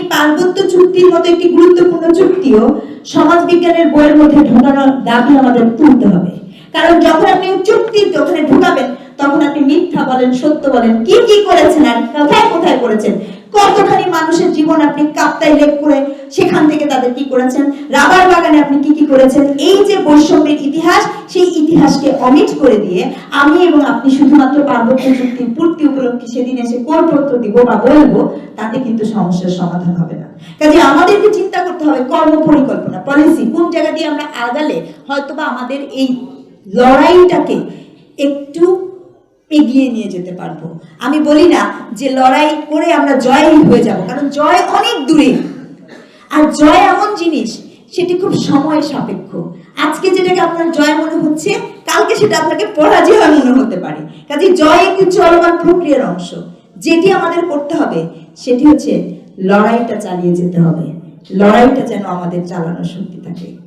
এই পার্বত্য চুক্তির মতো একটি গুরুত্বপূর্ণ চুক্তিও সমাজ বিজ্ঞানের বইয়ের মধ্যে ঢোকানোর দাবি আমাদের তুলতে হবে। কারণ যখন আপনি চুক্তির ওখানে ঢুকাবেন, তখন আপনি মিথ্যা বলেন, সত্য বলেন, কি কি করেছেন আর কোথায় কোথায় করেছেন জীবন আপনি কাপ্তাই লেক করে সেখান থেকে তাদের কি করেছেন? রাবার বাগানে আপনি কি কি করেছেন? এই যে বৈষম্যের ইতিহাস, সেই ইতিহাসকে অমিট করে দিয়ে আমি এবং আপনি শুধুমাত্র পার্বত্য চুক্তির পূর্তি উপলক্ষে সেদিন এসে কোন করপত্র দিব বা বলব, তাতে কিন্তু সমস্যার সমাধান হবে না। কাজে আমাদেরকে চিন্তা করতে হবে কর্ম পরিকল্পনা পলিসি কোন জায়গা দিয়ে আমরা আগালে হয়তোবা আমাদের এই লড়াইটাকে এগিয়ে নিয়ে যেতে পারব। আমি বলি না যে লড়াই করে আমরা জয়ী হয়ে যাব, কারণ জয় অনেক দূরে। আর জয় এমন জিনিস, সেটি খুব সময় সাপেক্ষ। আজকে যেটাকে আপনার জয় মনে হচ্ছে, কালকে সেটা আপনাকে পরাজয় মনে হতে পারে। কাজে জয় একটি চলমান প্রক্রিয়ার অংশ। যেটি আমাদের করতে হবে, সেটি হচ্ছে লড়াইটা চালিয়ে যেতে হবে। লড়াইটা যেন আমাদের চালানোর শক্তি থাকে।